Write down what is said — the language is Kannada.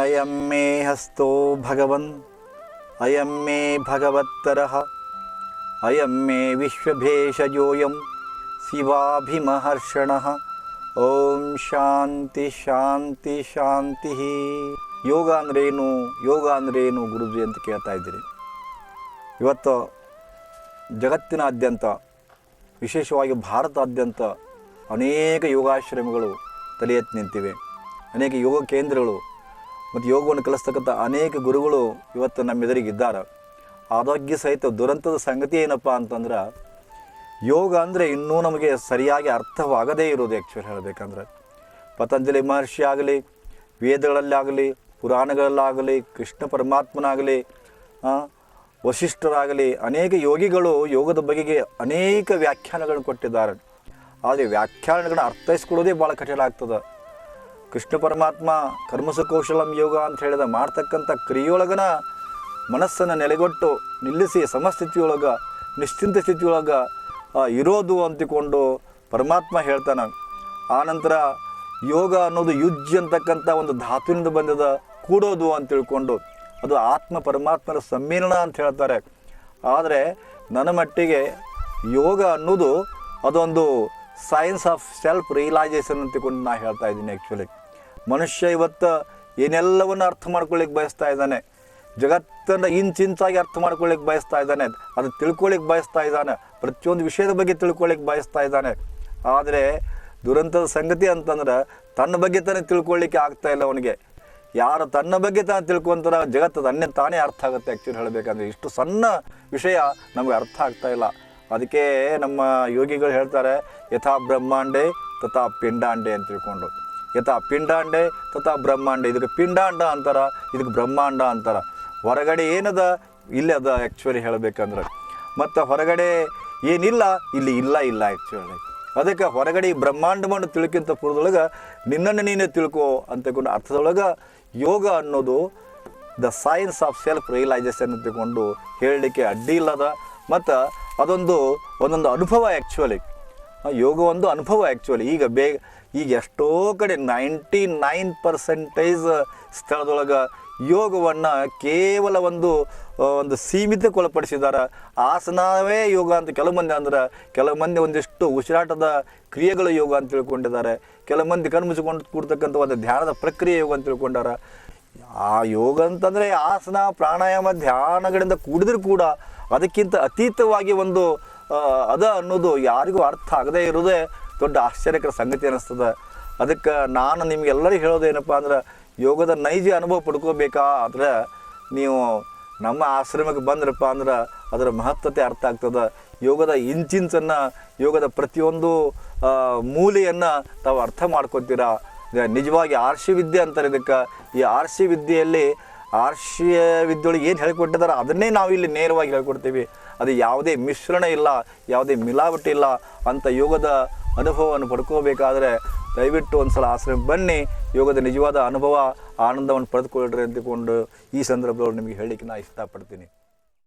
ಅಯಂ ಮೇ ಹಸ್ತೋ ಭಗವನ್ ಅಯಂ ಮೇ ಭಗವತ್ತರ ಅಯಂ ಮೇ ವಿಶ್ವಭೇಷಜೋಯಂ ಶಿವಾಭಿಮಹರ್ಷಣ ಓಂ ಶಾಂತಿ ಶಾಂತಿ ಶಾಂತಿ ಯೋಗ ಅಂದ್ರೇನು ಯೋಗ ಅಂದ್ರೇನು ಗುರುಜಿ ಅಂತ ಕೇಳ್ತಾ ಇದ್ದೀರಿ. ಇವತ್ತು ಜಗತ್ತಿನಾದ್ಯಂತ, ವಿಶೇಷವಾಗಿ ಭಾರತಾದ್ಯಂತ ಅನೇಕ ಯೋಗಾಶ್ರಮಗಳು ತಲೆ ಎತ್ತಿ ನಿಂತಿವೆ. ಅನೇಕ ಯೋಗ ಕೇಂದ್ರಗಳು ಮತ್ತು ಯೋಗವನ್ನು ಕಲಿಸ್ತಕ್ಕಂಥ ಅನೇಕ ಗುರುಗಳು ಇವತ್ತು ನಮ್ಮ ಎದುರಿಗಿದ್ದಾರೆ. ಆರೋಗ್ಯ ಸಹಿತ ದುರಂತದ ಸಂಗತಿ ಏನಪ್ಪ ಅಂತಂದ್ರೆ, ಯೋಗ ಅಂದರೆ ಇನ್ನೂ ನಮಗೆ ಸರಿಯಾಗಿ ಅರ್ಥವಾಗದೇ ಇರೋದು ಆ್ಯಕ್ಚುಲಿ ಹೇಳಬೇಕಂದ್ರೆ. ಪತಂಜಲಿ ಮಹರ್ಷಿ ಆಗಲಿ, ವೇದಗಳಲ್ಲಾಗಲಿ, ಪುರಾಣಗಳಲ್ಲಾಗಲಿ, ಕೃಷ್ಣ ಪರಮಾತ್ಮನಾಗಲಿ ವಶಿಷ್ಠರಾಗಲಿ ಅನೇಕ ಯೋಗಿಗಳು ಯೋಗದ ಬಗೆಗೆ ಅನೇಕ ವ್ಯಾಖ್ಯಾನಗಳನ್ನು ಕೊಟ್ಟಿದ್ದಾರೆ. ಆದರೆ ವ್ಯಾಖ್ಯಾನಗಳನ್ನ ಅರ್ಥೈಸ್ಕೊಳ್ಳೋದೇ ಭಾಳ ಕಠಿಣ ಆಗ್ತದೆ. ಕೃಷ್ಣ ಪರಮಾತ್ಮ ಕರ್ಮಸು ಕೌಶಲಂ ಯೋಗ ಅಂತ ಹೇಳಿದ ಮಾಡ್ತಕ್ಕಂಥ ಕ್ರಿಯೊಳಗನ ಮನಸ್ಸನ್ನು ನೆಲೆಗೊಟ್ಟು ನಿಲ್ಲಿಸಿ ಸಮಸ್ಥಿತಿಯೊಳಗೆ ನಿಶ್ಚಿಂತ ಸ್ಥಿತಿಯೊಳಗೆ ಇರೋದು ಅಂತಿಕೊಂಡು ಪರಮಾತ್ಮ ಹೇಳ್ತಾನೆ. ಆನಂತರ ಯೋಗ ಅನ್ನೋದು ಯುಜ್ ಅಂತಕ್ಕಂಥ ಒಂದು ಧಾತುವಿನಿಂದ ಬಂದದ ಕೂಡೋದು ಅಂತ ತಿಳ್ಕೊಂಡು ಅದು ಆತ್ಮ ಪರಮಾತ್ಮರ ಸಮ್ಮೇಳನ ಅಂತ ಹೇಳ್ತಾರೆ. ಆದರೆ ನನ್ನ ಮಟ್ಟಿಗೆ ಯೋಗ ಅನ್ನೋದು ಅದೊಂದು ಸೈನ್ಸ್ ಆಫ್ ಸೆಲ್ಫ್ ರಿಯಲೈಸೇಷನ್ ಅಂತ ನಾನು ಹೇಳ್ತಾ ಇದ್ದೀನಿ ಆ್ಯಕ್ಚುಲಿ ಮನುಷ್ಯ ಇವತ್ತು ಏನೆಲ್ಲವನ್ನು ಅರ್ಥ ಮಾಡ್ಕೊಳ್ಳಿಕ್ಕೆ ಬಯಸ್ತಾ ಇದ್ದಾನೆ? ಜಗತ್ತನ್ನು ಇಂಚಿಂಚಾಗಿ ಅರ್ಥ ಮಾಡ್ಕೊಳ್ಳಿಕ್ಕೆ ಬಯಸ್ತಾ ಇದ್ದಾನೆ. ಅದು ತಿಳ್ಕೊಳ್ಳಿಕ್ಕೆ ಬಯಸ್ತಾ ಇದ್ದಾನೆ. ಪ್ರತಿಯೊಂದು ವಿಷಯದ ಬಗ್ಗೆ ತಿಳ್ಕೊಳ್ಳಿಕ್ಕೆ ಬಯಸ್ತಾ ಇದ್ದಾನೆ. ಆದರೆ ದುರಂತದ ಸಂಗತಿ ಅಂತಂದ್ರೆ ತನ್ನ ಬಗ್ಗೆ ತಾನೇ ತಿಳ್ಕೊಳ್ಳಿಕ್ಕೆ ಆಗ್ತಾ ಇಲ್ಲ ಅವನಿಗೆ. ಯಾರು ತನ್ನ ಬಗ್ಗೆ ತಾನು ತಿಳ್ಕೊಂತಾರ ಜಗತ್ತು ತನ್ನೇ ತಾನೇ ಅರ್ಥ ಆಗುತ್ತೆ ಆ್ಯಕ್ಚುಲಿ ಹೇಳಬೇಕಂದ್ರೆ. ಇಷ್ಟು ಸಣ್ಣ ವಿಷಯ ನಮಗೆ ಅರ್ಥ ಆಗ್ತಾ ಇಲ್ಲ. ಅದಕ್ಕೆ ನಮ್ಮ ಯೋಗಿಗಳು ಹೇಳ್ತಾರೆ, ಯಥಾ ಬ್ರಹ್ಮಾಂಡೆ ತಥಾ ಪಿಂಡಾಂಡೆ ಅಂತ ತಿಳ್ಕೊಂಡು. ಯಥಾ ಪಿಂಡಾಂಡೆ, ತಥಾ ಬ್ರಹ್ಮಾಂಡೆ. ಇದಕ್ಕೆ ಪಿಂಡಾಂಡ ಅಂತಾರ, ಇದಕ್ಕೆ ಬ್ರಹ್ಮಾಂಡ ಅಂತಾರ. ಹೊರಗಡೆ ಏನದ? ಇಲ್ಲಿ ಅದ ಆ್ಯಕ್ಚುಲಿ ಹೇಳಬೇಕಂದ್ರೆ. ಮತ್ತು ಹೊರಗಡೆ ಏನಿಲ್ಲ, ಇಲ್ಲಿ ಇಲ್ಲ ಇಲ್ಲ ಆ್ಯಕ್ಚುಲಿ ಅದಕ್ಕೆ ಹೊರಗಡೆ ಈ ಬ್ರಹ್ಮಾಂಡವನ್ನು ತಿಳ್ಕಿಂತ ಪೂರ್ವದೊಳಗೆ ನಿನ್ನನ್ನು ನೀನೇ ತಿಳ್ಕೊ ಅಂತಕೊಂಡು ಅರ್ಥದೊಳಗೆ ಯೋಗ ಅನ್ನೋದು the science of self realisation ಅಂತ ತಿಳ್ಕೊಂಡು ಹೇಳಲಿಕ್ಕೆ ಅಡ್ಡಿ ಇಲ್ಲದ. ಮತ್ತು ಅದೊಂದು ಒಂದೊಂದು ಅನುಭವ ಆ್ಯಕ್ಚುಲಿ ಯೋಗ ಒಂದು ಅನುಭವ ಆ್ಯಕ್ಚುಲಿ ಈಗ ಬೇಗ ಈಗ ಎಷ್ಟೋ ಕಡೆ ನೈಂಟಿ ನೈನ್ ಪರ್ಸೆಂಟೇಜ್ ಸ್ಥಳದೊಳಗೆ ಯೋಗವನ್ನು ಕೇವಲ ಒಂದು ಒಂದು ಸೀಮಿತಕ್ಕೊಳಪಡಿಸಿದ್ದಾರೆ ಆಸನವೇ ಯೋಗ ಅಂತ ಕೆಲವು ಮಂದಿ ಅಂದ್ರೆ, ಕೆಲವು ಮಂದಿ ಒಂದಿಷ್ಟು ಉಸಿರಾಟದ ಕ್ರಿಯೆಗಳು ಯೋಗ ಅಂತ ತಿಳ್ಕೊಂಡಿದ್ದಾರೆ. ಕೆಲವು ಮಂದಿ ಕಣ್ಮುಚ್ಕೊಂಡು ಕೂಡ್ತಕ್ಕಂಥ ಒಂದು ಧ್ಯಾನದ ಪ್ರಕ್ರಿಯೆ ಯೋಗ ಅಂತ ತಿಳ್ಕೊಂಡಾರ. ಆ ಯೋಗ ಅಂತಂದರೆ ಆಸನ, ಪ್ರಾಣಾಯಾಮ, ಧ್ಯಾನಗಳಿಂದ ಕೂಡಿದ್ರೂ ಕೂಡ ಅದಕ್ಕಿಂತ ಅತೀತವಾಗಿ ಒಂದು ಅದ ಅನ್ನೋದು ಯಾರಿಗೂ ಅರ್ಥ ಆಗದೇ ಇರೋದೇ ದೊಡ್ಡ ಆಶ್ಚರ್ಯಕರ ಸಂಗತಿ ಅನ್ನಿಸ್ತದೆ. ಅದಕ್ಕೆ ನಾನು ನಿಮಗೆಲ್ಲರಿಗೂ ಹೇಳೋದೇನಪ್ಪ ಅಂದ್ರೆ, ಯೋಗದ ನೈಜ ಅನುಭವ ಪಡ್ಕೋಬೇಕಾ? ಆದರೆ ನೀವು ನಮ್ಮ ಆಶ್ರಮಕ್ಕೆ ಬಂದ್ರಪ್ಪ ಅಂದ್ರೆ ಅದರ ಮಹತ್ವತೆ ಅರ್ಥ ಆಗ್ತದೆ. ಯೋಗದ ಇಂಚಿಂಚನ್ನು, ಯೋಗದ ಪ್ರತಿಯೊಂದು ಮೂಲೆಯನ್ನು ತಾವು ಅರ್ಥ ಮಾಡ್ಕೊತೀರಾ? ನಿಜವಾಗಿ ಆರ್ಷಿ ವಿದ್ಯೆ ಅಂತಾರೆ ಇದಕ್ಕೆ. ಈ ಆರ್ಷಿ ವಿದ್ಯೆಯಲ್ಲಿ ಆರ್ಷಿಯ ವಿದ್ಯೆಯೊಳಗೆ ಏನು ಹೇಳ್ಕೊಟ್ಟಿದ್ದಾರೆ ಅದನ್ನೇ ನಾವು ಇಲ್ಲಿ ನೇರವಾಗಿ ಹೇಳ್ಕೊಡ್ತೀವಿ. ಅದು ಯಾವುದೇ ಮಿಶ್ರಣ ಇಲ್ಲ, ಯಾವುದೇ ಮಿಲಾವಟಿ ಇಲ್ಲ ಅಂತ ಯೋಗದ ಅನುಭವವನ್ನು ಪಡ್ಕೋಬೇಕಾದ್ರೆ ದಯವಿಟ್ಟು ಒಂದು ಸಲ ಆಶ್ರಮ ಬನ್ನಿ. ಯೋಗದ ನಿಜವಾದ ಅನುಭವ, ಆನಂದವನ್ನು ಪಡೆದುಕೊಳ್ಳ್ರಿ ಅಂತಕೊಂಡು ಈ ಸಂದರ್ಭದಲ್ಲಿ ನಿಮಗೆ ಹೇಳಲಿಕ್ಕೆ ನಾನು ಇಷ್ಟಪಡ್ತೀನಿ.